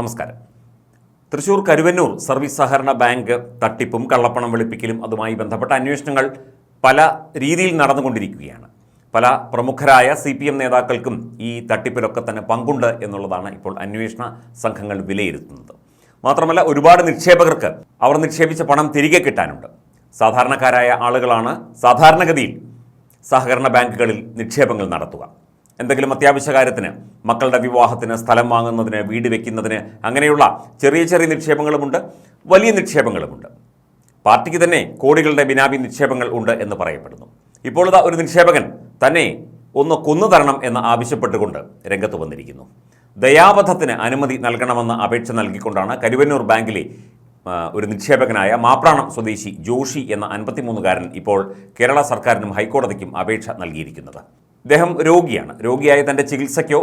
നമസ്കാരം. തൃശൂർ കരുവന്നൂർ സർവീസ് സഹകരണ ബാങ്ക് തട്ടിപ്പും കള്ളപ്പണം വെളുപ്പിക്കലും അതുമായി ബന്ധപ്പെട്ട അന്വേഷണങ്ങൾ പല രീതിയിൽ നടന്നുകൊണ്ടിരിക്കുകയാണ്. പല പ്രമുഖരായ സി പി എം നേതാക്കൾക്കും ഈ തട്ടിപ്പിലൊക്കെ തന്നെ പങ്കുണ്ട് എന്നുള്ളതാണ് ഇപ്പോൾ അന്വേഷണ സംഘങ്ങൾ വിലയിരുത്തുന്നത്. മാത്രമല്ല ഒരുപാട് നിക്ഷേപകർക്ക് അവർ നിക്ഷേപിച്ച പണം തിരികെ കിട്ടാനുണ്ട്. സാധാരണക്കാരായ ആളുകളാണ് സാധാരണഗതിയിൽ സഹകരണ ബാങ്കുകളിൽ നിക്ഷേപങ്ങൾ നടത്തുക. എന്തെങ്കിലും അത്യാവശ്യ കാര്യത്തിന് മക്കളുടെ വിവാഹത്തിന് സ്ഥലം വാങ്ങുന്നതിന് വീട് വെക്കുന്നതിന് അങ്ങനെയുള്ള ചെറിയ ചെറിയ നിക്ഷേപങ്ങളുമുണ്ട് വലിയ നിക്ഷേപങ്ങളുമുണ്ട്. പാർട്ടിക്ക് തന്നെ കോടികളുടെ ബിനാബി നിക്ഷേപങ്ങൾ ഉണ്ട് എന്ന് പറയപ്പെടുന്നു. ഇപ്പോൾ ഇതാ ഒരു നിക്ഷേപകൻ തന്നെ ഒന്ന് കൊന്നു തരണം എന്ന് ആവശ്യപ്പെട്ടുകൊണ്ട് രംഗത്ത് വന്നിരിക്കുന്നു. ദയാവധത്തിന് അനുമതി നൽകണമെന്ന അപേക്ഷ നൽകിക്കൊണ്ടാണ് കരുവന്നൂർ ബാങ്കിലെ ഒരു നിക്ഷേപകനായ മാപ്രാണം സ്വദേശി ജോഷി എന്ന അൻപത്തിമൂന്നുകാരൻ ഇപ്പോൾ കേരള സർക്കാരിനും ഹൈക്കോടതിക്കും അപേക്ഷ നൽകിയിരിക്കുന്നത്. ഇദ്ദേഹം രോഗിയാണ്. രോഗിയായ തന്റെ ചികിത്സയ്ക്കോ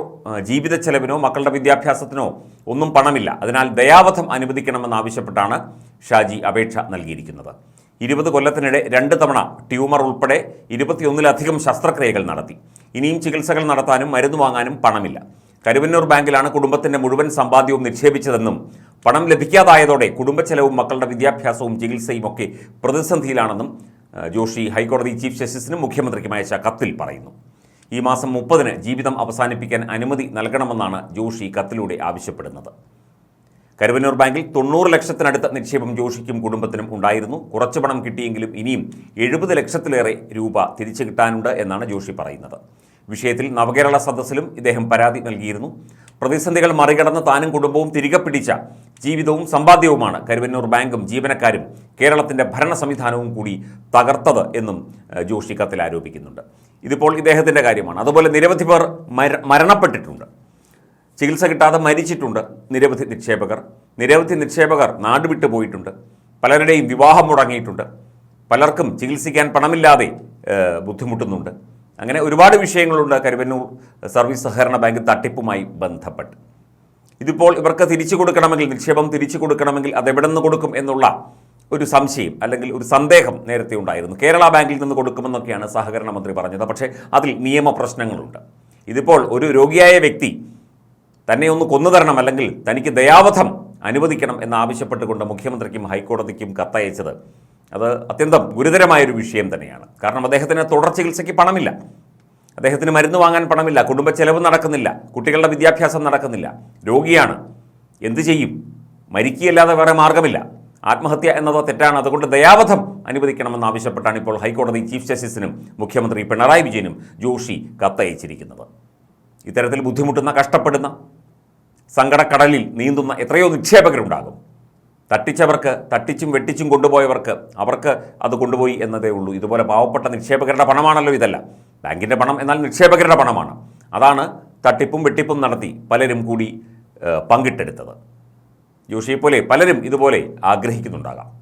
ജീവിത ചെലവിനോ മക്കളുടെ വിദ്യാഭ്യാസത്തിനോ ഒന്നും പണമില്ല. അതിനാൽ ദയാവധം അനുവദിക്കണമെന്നാവശ്യപ്പെട്ടാണ് ഷാജി അപേക്ഷ നൽകിയിരിക്കുന്നത്. ഇരുപത് കൊല്ലത്തിനിടെ രണ്ട് തവണ ട്യൂമർ ഉൾപ്പെടെ ഇരുപത്തിയൊന്നിലധികം ശസ്ത്രക്രിയകൾ നടത്തി. ഇനിയും ചികിത്സകൾ നടത്താനും മരുന്ന് വാങ്ങാനും പണമില്ല. കരുവന്നൂർ ബാങ്കിലാണ് കുടുംബത്തിന്റെ മുഴുവൻ സമ്പാദ്യവും നിക്ഷേപിച്ചതെന്നും പണം ലഭിക്കാതായതോടെ കുടുംബച്ചെലവും മക്കളുടെ വിദ്യാഭ്യാസവും ചികിത്സയും ഒക്കെ പ്രതിസന്ധിയിലാണെന്നും ജോഷി ഹൈക്കോടതി ചീഫ് ജസ്റ്റിസിനും മുഖ്യമന്ത്രിക്കും അയച്ച കത്തിൽ പറയുന്നു. ഈ മാസം മുപ്പതിന് ജീവിതം അവസാനിപ്പിക്കാൻ അനുമതി നൽകണമെന്നാണ് ജോഷി കത്തിലൂടെ ആവശ്യപ്പെടുന്നത്. കരുവന്നൂർ ബാങ്കിൽ തൊണ്ണൂറ് ലക്ഷത്തിനടുത്ത നിക്ഷേപം ജോഷിക്കും കുടുംബത്തിനും ഉണ്ടായിരുന്നു. കുറച്ച് പണം കിട്ടിയെങ്കിലും ഇനിയും എഴുപത് ലക്ഷത്തിലേറെ രൂപ തിരിച്ചു കിട്ടാനുണ്ട് എന്നാണ് ജോഷി പറയുന്നത്. വിഷയത്തിൽ നവകേരള സദസ്സിലും ഇദ്ദേഹം പരാതി നൽകിയിരുന്നു. പ്രതിസന്ധികൾ മറികടന്ന് താനും കുടുംബവും തിരികെ പിടിച്ച ജീവിതവും സമ്പാദ്യവുമാണ് കരുവന്നൂർ ബാങ്കും ജീവനക്കാരും കേരളത്തിന്റെ ഭരണ സംവിധാനവും കൂടി തകർത്തത് എന്നും ജോഷി കത്തിൽ ആരോപിക്കുന്നുണ്ട്. ഇതിപ്പോൾ ഇദ്ദേഹത്തിന്റെ കാര്യമാണ്. അതുപോലെ നിരവധി പേർ മര മരണപ്പെട്ടിട്ടുണ്ട്. ചികിത്സ കിട്ടാതെ മരിച്ചിട്ടുണ്ട് നിരവധി നിക്ഷേപകർ. നിരവധി നിക്ഷേപകർ നാടുവിട്ടു പോയിട്ടുണ്ട്. പലരുടെയും വിവാഹം മുടങ്ങിയിട്ടുണ്ട്. പലർക്കും ചികിത്സിക്കാൻ പണമില്ലാതെ ബുദ്ധിമുട്ടുന്നുണ്ട്. അങ്ങനെ ഒരുപാട് വിഷയങ്ങളുണ്ട്. കരുവന്നൂർ സർവീസ് സഹകരണ ബാങ്ക് തട്ടിപ്പുമായി ബന്ധപ്പെട്ട്. ഇതിപ്പോൾ ഇവർക്ക് തിരിച്ചു കൊടുക്കണമെങ്കിൽ നിക്ഷേപം തിരിച്ചു കൊടുക്കണമെങ്കിൽ അതെവിടെ നിന്ന് കൊടുക്കും എന്നുള്ള ഒരു സംശയം അല്ലെങ്കിൽ ഒരു സന്ദേഹം നേരത്തെ ഉണ്ടായിരുന്നു. കേരള ബാങ്കിൽ നിന്ന് കൊടുക്കുമെന്നൊക്കെയാണ് സഹകരണ മന്ത്രി പറഞ്ഞത്. പക്ഷേ അതിൽ നിയമ പ്രശ്നങ്ങളുണ്ട്. ഇതിപ്പോൾ ഒരു രോഗിയായ വ്യക്തി തന്നെ ഒന്ന് കൊന്നു തരണം അല്ലെങ്കിൽ തനിക്ക് ദയാവധം അനുവദിക്കണം എന്നാവശ്യപ്പെട്ടുകൊണ്ട് മുഖ്യമന്ത്രിക്കും ഹൈക്കോടതിക്കും കത്തയച്ചത് അത് അത്യന്തം ഗുരുതരമായൊരു വിഷയം തന്നെയാണ്. കാരണം അദ്ദേഹത്തിന് തുടർ ചികിത്സയ്ക്ക് പണമില്ല. അദ്ദേഹത്തിന് മരുന്ന് വാങ്ങാൻ പണമില്ല. കുടുംബ ചെലവ് നടക്കുന്നില്ല. കുട്ടികളുടെ വിദ്യാഭ്യാസം നടക്കുന്നില്ല. രോഗിയാണ്. എന്തു ചെയ്യും? മരിക്കുകയല്ലാതെ വേറെ മാർഗമില്ല. ആത്മഹത്യ എന്നത് തെറ്റാണ്. അതുകൊണ്ട് ദയാവധം അനുവദിക്കണമെന്ന് ആവശ്യപ്പെട്ടാണ് ഇപ്പോൾ ഹൈക്കോടതി ചീഫ് ജസ്റ്റിസിനും മുഖ്യമന്ത്രി പിണറായി വിജയനും ജോഷി കത്തയച്ചിരിക്കുന്നത്. ഇത്തരത്തിൽ ബുദ്ധിമുട്ടുന്ന കഷ്ടപ്പെടുന്ന സങ്കടക്കടലിൽ നീന്തുന്ന എത്രയോ നിക്ഷേപകരുണ്ടാകും. തട്ടിച്ചവർക്ക് തട്ടിച്ചും വെട്ടിച്ചും കൊണ്ടുപോയവർക്ക് അവർക്ക് അത് കൊണ്ടുപോയി എന്നതേ ഉള്ളൂ. ഇതുപോലെ പാവപ്പെട്ട നിക്ഷേപകരുടെ പണമാണല്ലോ ഇതല്ല. ബാങ്കിന്റെ പണം എന്നാൽ നിക്ഷേപകരുടെ പണമാണ്. അതാണ് തട്ടിപ്പും വെട്ടിപ്പും നടത്തി പലരും കൂടി പങ്കിട്ടെടുത്തത്. ജോഷിയെപ്പോലെ പലരും ഇതുപോലെ ആഗ്രഹിക്കുന്നുണ്ടാകാം.